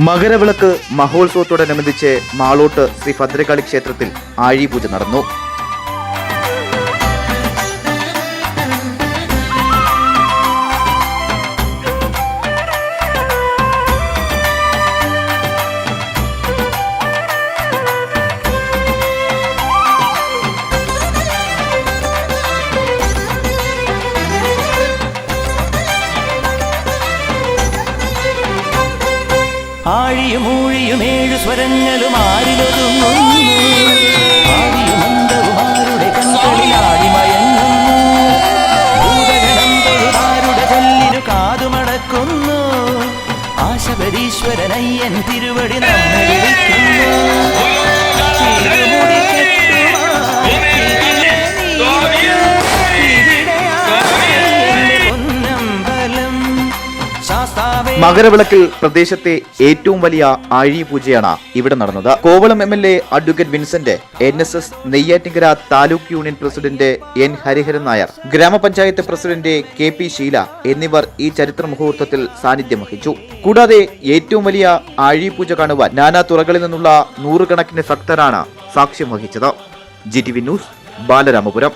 മകരവിളക്ക് മഹോത്സവത്തോടനുബന്ധിച്ച് മാളോട്ട് ശ്രീ ഭദ്രകാളി ക്ഷേത്രത്തിൽ ആഴിപൂജ നടന്നു. ആഴിയും ഊഴിയും ഏഴു സ്വരങ്ങളും ആരിലൊതുങ്ങുന്നു? ആശപരീശ്വരനയ്യൻ തിരുവടി നമ്മെ വിളിക്കുന്നു. മകരവിളക്കിൽ പ്രദേശത്തെ ഏറ്റവും വലിയ ആഴിപൂജയാണ് ഇവിടെ നടന്നത്. Kovalam M L A advocate Vincent N S S Neyyattinkara taluk union president N Hariharan Nair ഗ്രാമപഞ്ചായത്ത് പ്രസിഡന്റ് കെ പി ഷീല എന്നിവർ ഈ ചരിത്ര മുഹൂർത്തത്തിൽ സാന്നിധ്യം വഹിച്ചു. കൂടാതെ ഏറ്റവും വലിയ ആഴിപൂജ കാണുവാൻ നാനാ തുറകളിൽ നിന്നുള്ള നൂറുകണക്കിന് ഭക്തരാണ് സാക്ഷ്യം വഹിച്ചത്. G T V news Balaramapuram.